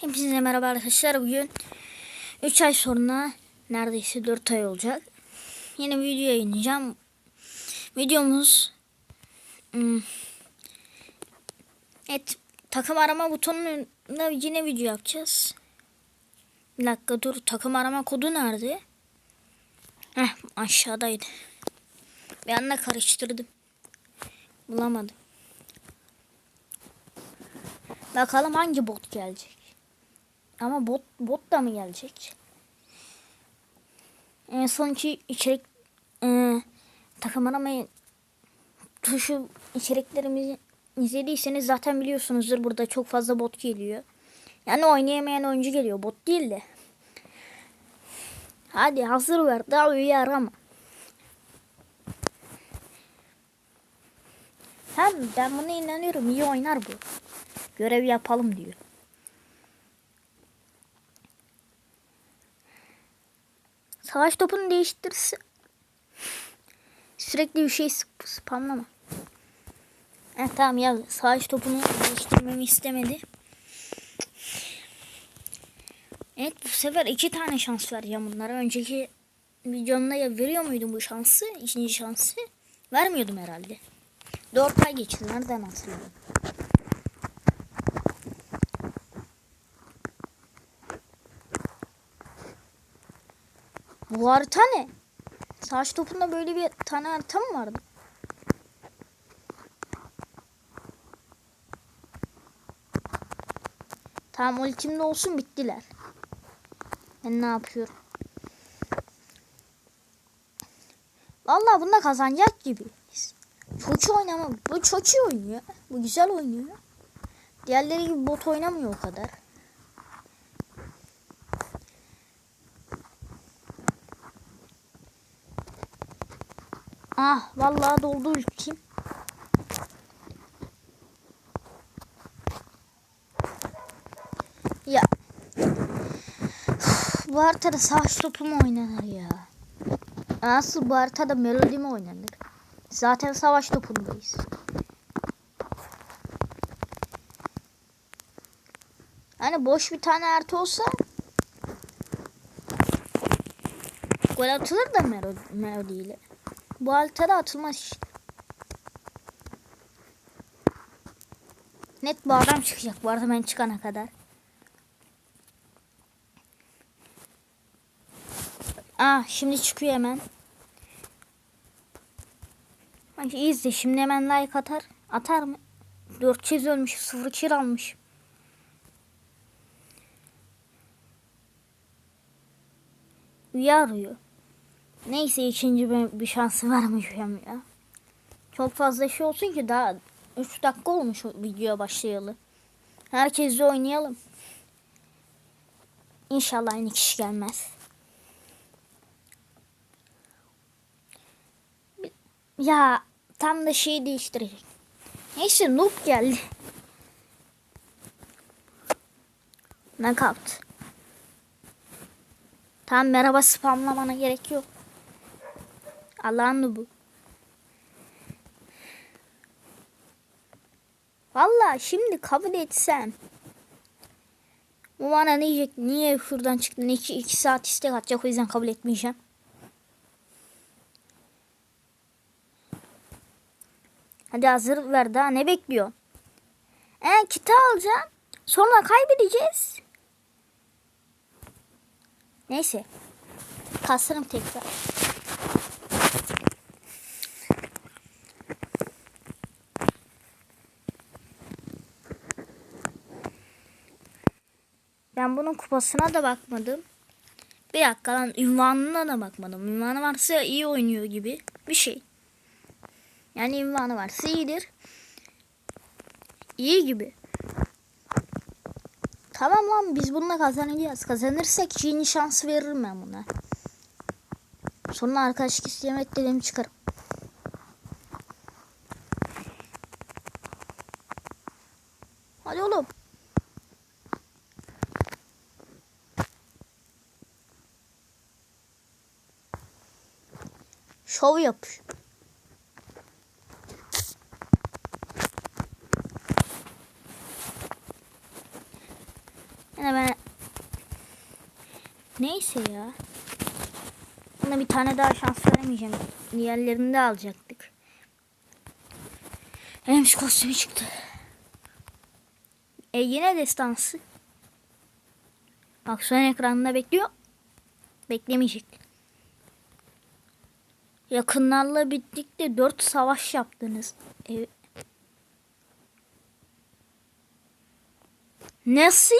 Hepinize merhaba arkadaşlar. Bugün 3 ay sonra neredeyse 4 ay olacak. Yeni video yayınlayacağım. Videomuz hmm, Evet takım arama butonuna yine video yapacağız. Bir dakika dur takım arama kodu nerede? Heh aşağıdaydı. Bir anda karıştırdım. Bulamadım. Bakalım hangi bot gelecek. Ama bot bot da mı gelecek? En sonki içerik e, takım aramayı tuşu içeriklerimizi izlediyseniz zaten biliyorsunuzdur burada çok fazla bot geliyor. Yani oynayamayan oyuncu geliyor. Bot değil de. Hadi hazır ver. Daha uyar ama. Hem ben buna inanıyorum. iyi oynar bu. Görev yapalım diyor. Savaş topunu değiştirse sürekli bir şey sp- spamlama. Evet tamam ya savaş topunu değiştirmemi istemedi. Evet bu sefer iki tane şans vereceğim bunlara. Önceki videomda ya veriyor muydum bu şansı? İkinci şansı. Vermiyordum herhalde. Dört ay geçti. Nereden hatırlıyorum? Bu harita ne? Savaş topunda böyle bir tane harita mı vardı? Tamam ultimde olsun bittiler. Ben ne yapıyorum? Vallahi bunda kazanacak gibi. İyi oynama. Bu iyi oynuyor. Bu güzel oynuyor. Diğerleri gibi bot oynamıyor o kadar. Ah vallahi doldu ultim. Ya. bu haritada savaş topu mu oynanır ya? Nasıl bu haritada melodi mi oynanır? Zaten savaş topundayız. Hani boş bir tane harita olsa gol atılır da melodi, melodiyle. Bu haritada atılmaz işte. Net bu adam çıkacak bu arada ben çıkana kadar. Aa şimdi çıkıyor hemen. Bak izle şimdi hemen like atar. Atar mı? 400 ölmüş 0 kill almış. Üye arıyor. Neyse ikinci bir, bir şansı vermeyeceğim ya. Çok fazla şey olsun ki daha 3 dakika olmuş videoya başlayalı. Herkesle oynayalım. İnşallah aynı kişi gelmez. Ya tam da şeyi değiştirecek. Neyse noob geldi. Knockout. Tam merhaba spamlamana gerek yok. Allah'ın noobu. Valla şimdi kabul etsem. Bu bana ne diyecek? Niye şuradan çıktın? 2 2 saat istek atacak o yüzden kabul etmeyeceğim. Hadi hazır ver daha ne bekliyor? E kiti alacağım. Sonra kaybedeceğiz. Neyse. Kasırım tekrar. Bunun kupasına da bakmadım. Bir dakika lan ünvanına da bakmadım. Ünvanı varsa iyi oynuyor gibi bir şey. Yani ünvanı varsa iyidir. İyi gibi. Tamam lan biz bununla kazanacağız. Kazanırsak yeni şansı veririm ben buna. Sonra arkadaşlık istemek dediğimi çıkarım. Hadi oğlum. Şov yap. Neyse ya. Buna bir tane daha şans veremeyeceğim. Diğerlerini de alacaktık. Hemş kostümü çıktı. E yine destansı. Bak son ekranda bekliyor. Beklemeyecek. Yakınlarla birlikte dört savaş yaptınız. E, Nasıl?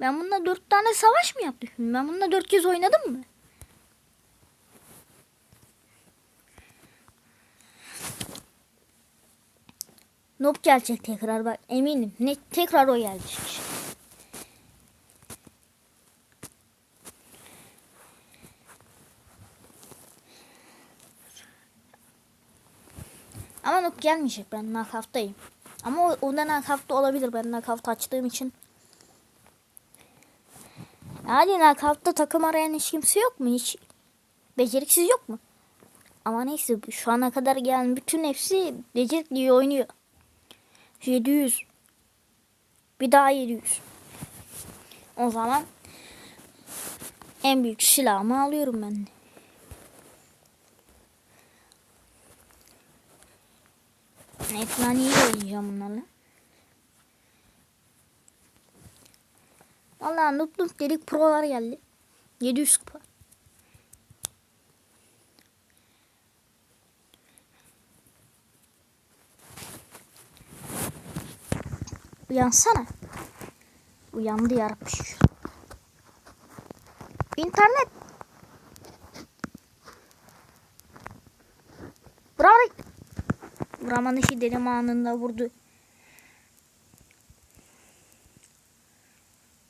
Ben bununla dört tane savaş mı yaptım? Ben bununla dört kez oynadım mı? Noob gelecek tekrar bak eminim. Ne tekrar o gelecek. Ama Noob gelmeyecek ben knockout'tayım. Ama o, o da knockout'ta olabilir ben knockout açtığım için. Yani knockout'ta takım arayan hiç kimse yok mu? Hiç beceriksiz yok mu? Ama neyse şu ana kadar gelen bütün hepsi becerikli oynuyor. 700. Bir daha 700. O zaman en büyük silahımı alıyorum ben de. Netmani'yi de oynayacağım bunlarla. Vallahi noob noob dedik prolar geldi. 700 kupa. Uyansana. Uyandı yarabbi. İnternet. Vuramanı şiddetim anında vurdu.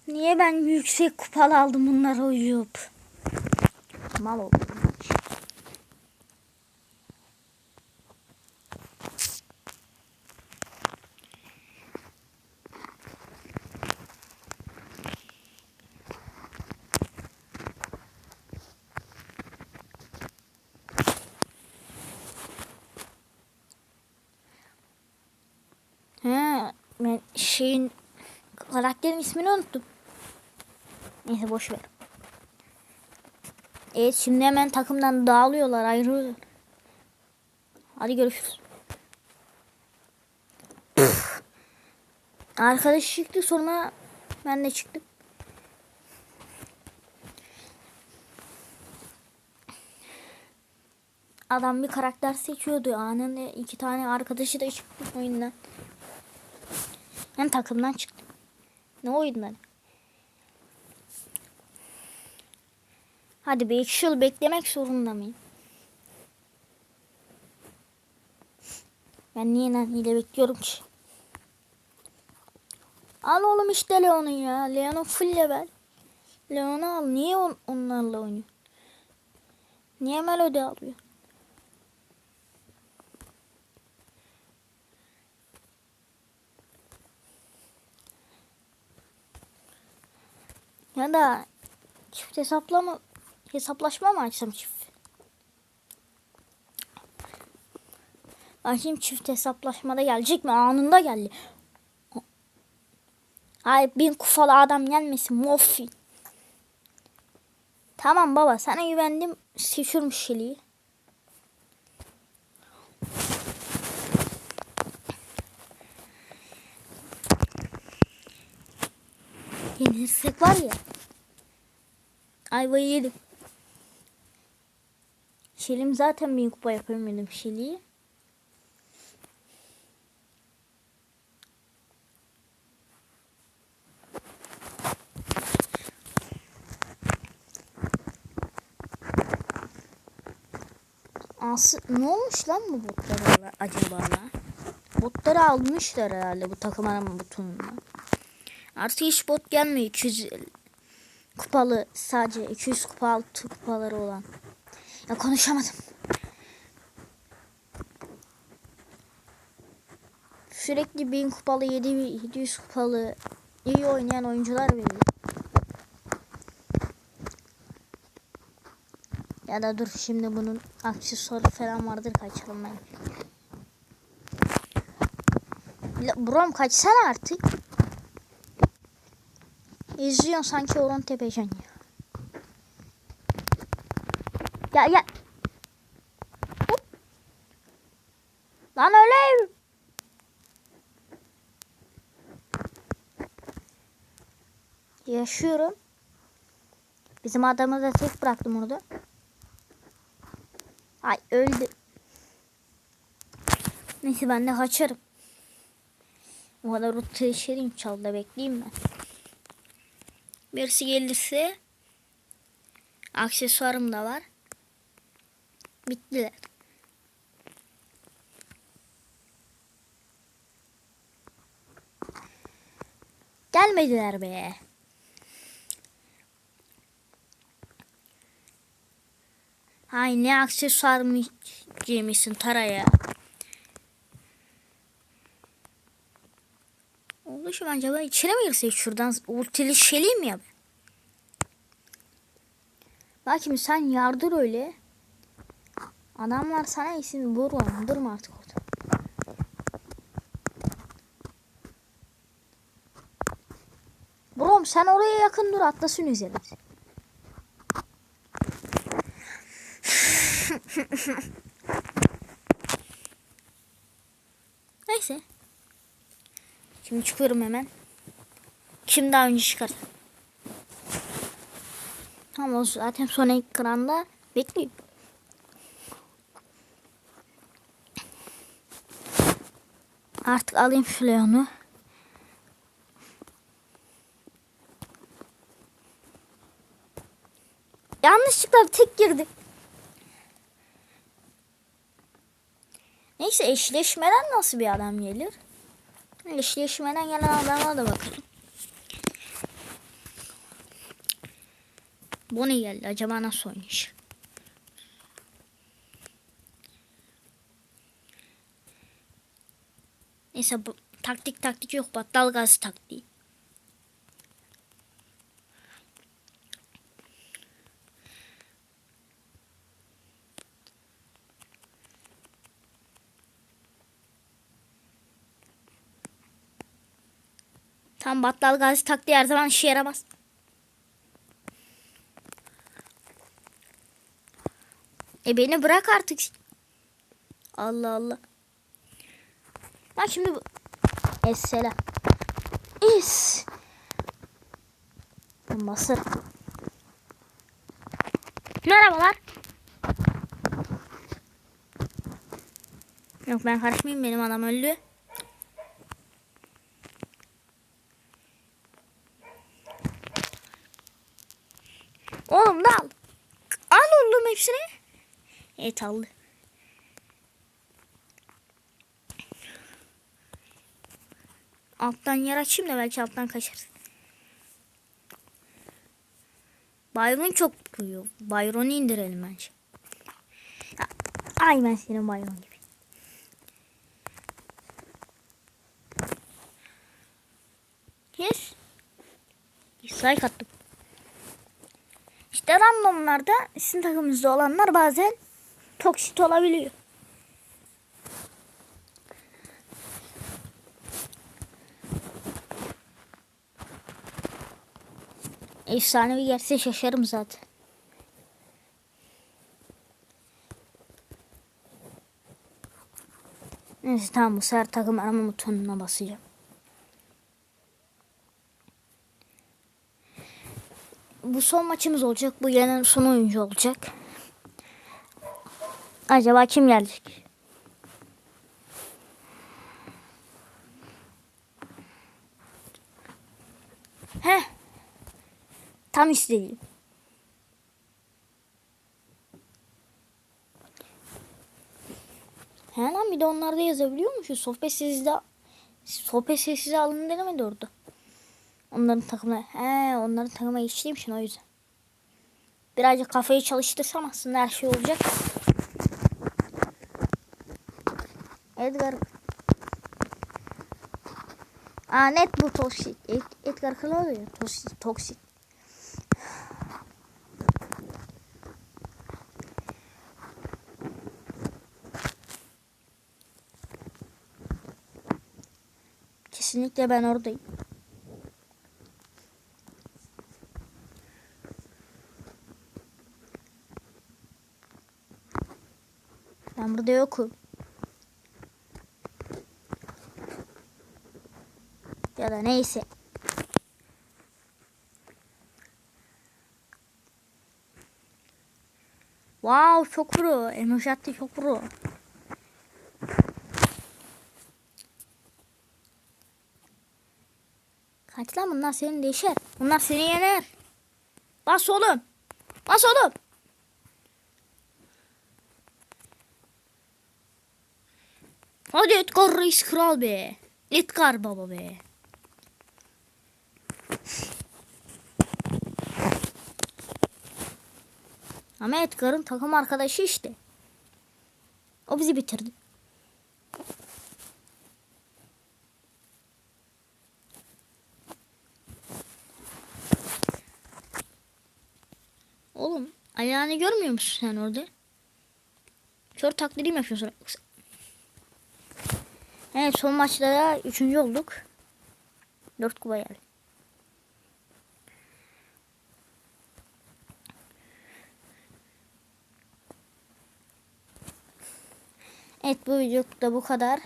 Niye ben yüksek kupalı aldım bunları uyuyup? Mal oldu. He, ben şeyin karakterin ismini unuttum. Neyse boş ver. Evet şimdi hemen takımdan dağılıyorlar ayrılıyorlar. Hadi görüşürüz. Arkadaş çıktı sonra ben de çıktım. Adam bir karakter seçiyordu. Anında iki tane arkadaşı da çıktı oyundan. Hem takımdan çıktı. Ne oyunları? Hadi bir iki yıl beklemek zorunda mıyım? Ben niye naniyle bekliyorum ki? Al oğlum işte Leon'u ya. Leon'u full level. Leon'u al. Niye on onlarla oynuyor? Niye Melody alıyor? Ya da çift hesaplama hesaplaşma mı açsam çift? Bakayım çift hesaplaşmada gelecek mi? Anında geldi. Ay bin kufalı adam gelmesin. Moffi. Tamam baba sana güvendim. Seçiyorum şeliği. Yenilirsek var ya. Ayvayı yedim. Şelim zaten bin kupa yapamadım Şeli'yi. As ne olmuş lan bu botlara acaba lan? Botları almışlar herhalde bu takım arama butonuna. Artık hiç gelmiyor 200 kupalı sadece 200 kupa altı kupaları olan. Ya konuşamadım. Sürekli 1000 kupalı 700 kupalı iyi oynayan oyuncular veriyor. Ya da dur şimdi bunun aksesuarı falan vardır kaçalım ben. Brom kaçsana artık. İzliyorsun sanki Orhan Tepecan ya. Gel gel. Hop. Lan öyle. Yaşıyorum. Bizim adamı da tek bıraktım orada. Ay öldü. Neyse ben de kaçarım. O kadar o teşerim çaldı bekleyeyim ben. Birisi gelirse aksesuarım da var. Bittiler. Gelmediler be. Hay ne aksesuar mı giymişsin Tara'ya. Şu acaba içine mi girsek şuradan ultili şeleyim ya. Bak şimdi sen yardır öyle. Adamlar sana isim vurma. Durma artık orada. Brom sen oraya yakın dur atlasın üzerine. Neyse. Şimdi çıkıyorum hemen. Kim daha önce çıkar? Tamam o zaten son ekranda bekliyor. Artık alayım şu Leon'u. Yanlışlıkla bir tek girdi. Neyse eşleşmeden nasıl bir adam gelir? Eşleşmeden gelen adama da bakalım. Bu ne geldi? Acaba nasıl oynayacak? Neyse bu taktik taktik yok. Battal gaz taktiği. Tam battal gazi taktiği her zaman işe yaramaz. E beni bırak artık. Allah Allah. Bak şimdi bu. Esselam. İs. Masır. Merhabalar. Yok ben karışmayayım benim adam öldü. Oğlum da al. Al oğlum hepsini. Aldı. Alttan yer açayım da belki alttan kaçar. Byron çok vuruyor. Byron'u indirelim bence. Ay ben senin Byron gibi. Yes. Dislike attım. İşte randomlarda sizin takımınızda olanlar bazen toksit olabiliyor. Efsanevi gelse şaşarım zaten. Neyse tamam bu sefer takım arama butonuna basacağım. Bu son maçımız olacak. Bu gelen son oyuncu olacak. Acaba kim gelecek? Heh. Tam istediğim. He lan bir de onlarda yazabiliyormuşuz. Sohbet sessize sohbet sessize alın denemedi orada. Onların takımına he onların takıma geçtiymişsin o yüzden. Birazcık kafayı çalıştırsam aslında her şey olacak. Edgar Aa net bu toksik. Ed Edgar ya toksik. toksik. Kesinlikle ben oradayım. Burada yokum. Ya da neyse. Wow çok pro. Emoşatlı çok pro. Kaç lan bunlar seni değişer. Bunlar seni yener. Bas oğlum. Bas oğlum. Hadi Edgar Reis kral be. Edgar baba be. Ama Edgar'ın takım arkadaşı işte. O bizi bitirdi. Oğlum ayağını görmüyor musun sen orada? Kör taklidi mi yapıyorsun? Evet son maçta da üçüncü olduk. Dört kupa geldi. Evet bu video da bu kadar.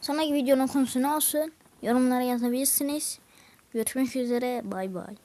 Sonraki videonun konusu ne olsun? Yorumlara yazabilirsiniz. Görüşmek üzere. Bay bay.